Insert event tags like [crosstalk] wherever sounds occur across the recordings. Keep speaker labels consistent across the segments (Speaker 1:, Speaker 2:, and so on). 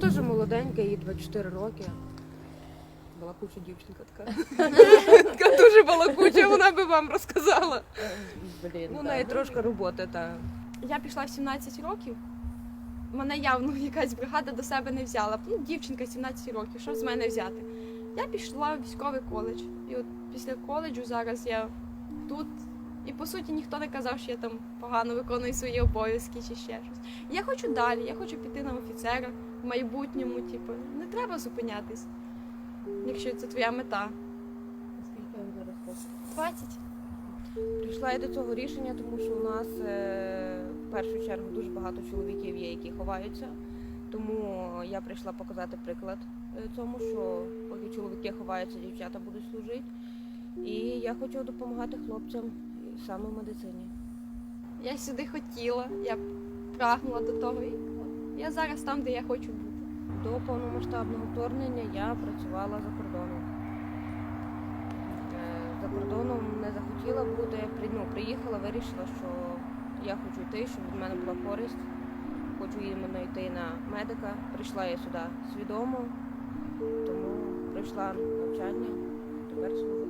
Speaker 1: Теж молоденька, їй 24 роки. Балакуча дівчинка така. [laughs] Така дуже балакуча, вона би вам розказала.
Speaker 2: Блін,
Speaker 1: Ну, неї трошки роботи, та.
Speaker 3: Я пішла в 17 років. Мене явно якась бригада до себе не взяла. Ну, дівчинка 17 років, що з мене взяти? Я пішла в військовий коледж. І от після коледжу зараз я тут. І по суті ніхто не казав, що я там погано виконую свої обов'язки чи ще щось. Я хочу далі, я хочу піти на офіцера в майбутньому, типу, не треба зупинятись, якщо це твоя мета.
Speaker 2: Скільки вам зараз років?
Speaker 3: 20.
Speaker 1: Прийшла я до цього рішення, тому що у нас е, в першу чергу дуже багато чоловіків є, які ховаються. Тому я прийшла показати приклад е, цьому, що поки чоловіки ховаються, дівчата будуть служити. І я хочу допомагати хлопцям саме в медицині.
Speaker 3: Я сюди хотіла, я прагнула до того. І я зараз там, де я хочу бути.
Speaker 1: До повномасштабного вторгнення я працювала за кордоном. Е, За кордоном не захотіла бути, ну, приїхала, вирішила, що я хочу йти, щоб від мене була користь. Хочу іменно йти на медика. Прийшла я сюди свідомо, тому пройшла навчання, тепер служу.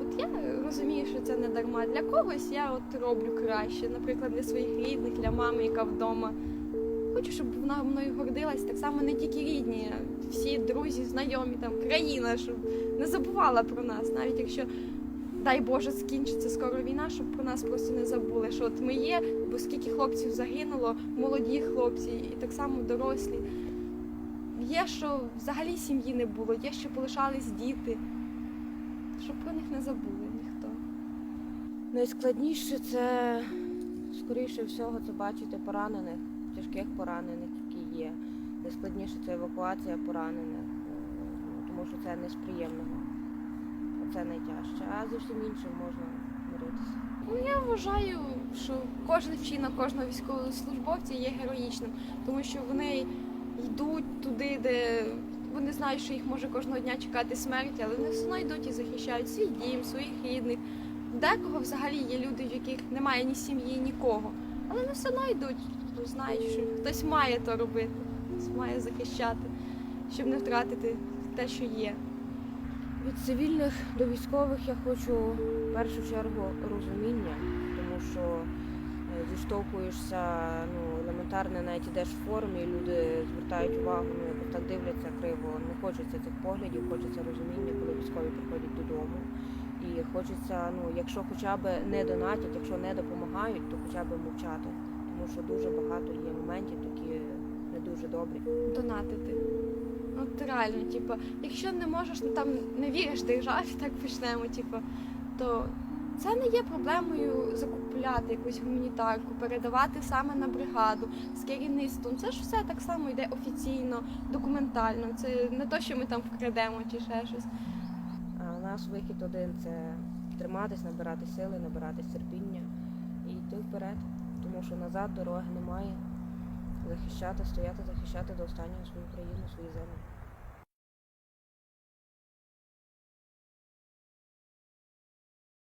Speaker 3: От я розумію, що це не дарма. Для когось я от роблю краще, наприклад, для своїх рідних, для мами, яка вдома. Хочу, щоб вона мною гордилась, так само не тільки рідні, а всі друзі, знайомі, там, країна, щоб не забувала про нас, навіть якщо, дай Боже, скінчиться скоро війна, щоб про нас просто не забули, що от ми є, бо скільки хлопців загинуло, молоді хлопці і так само дорослі. Є, що взагалі сім'ї не було, є, що полишались діти, щоб про них не забули.
Speaker 1: Найскладніше це, скоріше всього, це бачити поранених, тяжких поранених, які є. Найскладніше це евакуація поранених, е, тому що це не з. Це найтяжче. А з усім іншим можна миритися.
Speaker 3: Ну, я вважаю, що кожен вчинок кожного військовослужбовця є героїчним, тому що вони йдуть туди, де вони знають, що їх може кожного дня чекати смерть, але вони все одно йдуть і захищають свій дім, своїх рідних. Декого взагалі є люди, в яких немає ні сім'ї, нікого. Але вони все одно йдуть, бо знають, що хтось має то робити, хтось має захищати, щоб не втратити те, що є.
Speaker 1: Від цивільних до військових я хочу в першу чергу розуміння, тому що е, зіштовхуєшся ну, елементарно, навіть ідеш в формі, люди звертають увагу, ну якось так дивляться криво. Не хочеться цих поглядів, хочеться розуміння, коли військові приходять додому. І хочеться, ну, якщо хоча б не донатять, якщо не допомагають, то хоча б мовчати. Тому що дуже багато є моментів, такі не дуже добрі.
Speaker 3: донатити. От реально, типу, якщо не можеш, ну там не віриш державі, так почнемо, типу, то це не є проблемою закупляти якусь гуманітарку, передавати саме на бригаду з керівництвом. Це ж все так само йде офіційно, документально. Це не то, що ми там вкрадемо чи ще щось.
Speaker 1: Нас вихід один це триматись, набирати сили, набирати терпіння і йти вперед, тому що назад дороги немає. Захищати, стояти, захищати до останнього свою країну, свою землю.